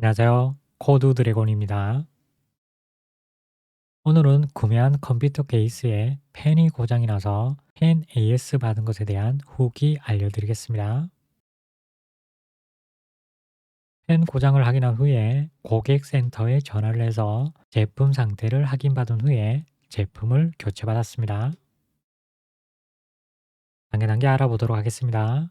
안녕하세요. 코드 드래곤입니다. 오늘은 구매한 컴퓨터 케이스에 펜이 고장이 나서 펜 AS 받은 것에 대한 후기 알려드리겠습니다. 펜 고장을 확인한 후에 고객센터에 전화를 해서 제품 상태를 확인받은 후에 제품을 교체받았습니다. 단계 단계 알아보도록 하겠습니다.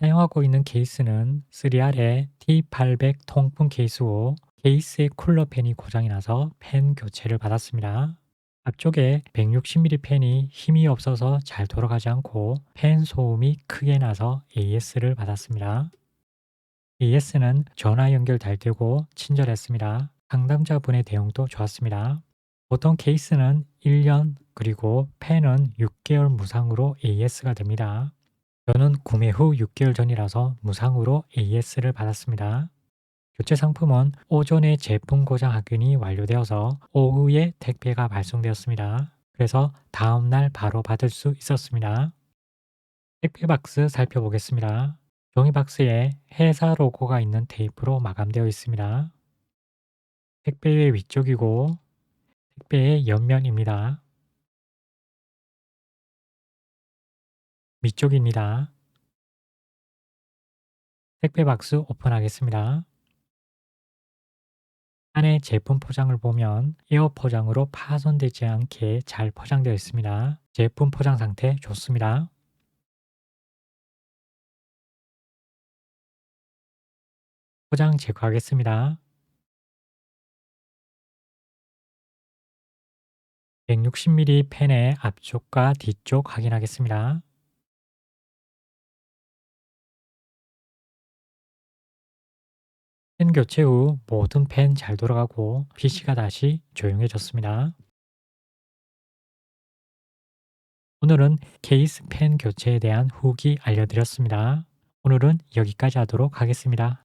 사용하고 있는 케이스는 3R의 T800 통풍 케이스 후 케이스의 쿨러 펜이 고장이 나서 펜 교체를 받았습니다. 앞쪽에 160mm 펜이 힘이 없어서 잘 돌아가지 않고 펜 소음이 크게 나서 AS를 받았습니다. AS는 전화 연결 잘 되고 친절했습니다. 상담자분의 대응도 좋았습니다. 보통 케이스는 1년 그리고 펜은 6개월 무상으로 AS가 됩니다. 저는 구매 후 6개월 전이라서 무상으로 AS를 받았습니다. 교체 상품은 오전에 제품 고장 확인이 완료되어서 오후에 택배가 발송되었습니다. 그래서 다음날 바로 받을 수 있었습니다. 택배 박스 살펴보겠습니다. 종이 박스에 회사 로고가 있는 테이프로 마감되어 있습니다. 택배의 위쪽이고 택배의 옆면입니다. 밑쪽입니다. 택배 박스 오픈하겠습니다. 안에 제품 포장을 보면 에어 포장으로 파손되지 않게 잘 포장되어 있습니다. 제품 포장 상태 좋습니다. 포장 제거하겠습니다. 160mm 펜의 앞쪽과 뒤쪽 확인하겠습니다. 교체 후 모든 펜잘 돌아가고 PC가 다시 조용해졌습니다. 오늘은 케이스 펜 교체에 대한 후기 알려드렸습니다. 오늘은 여기까지 하도록 하겠습니다.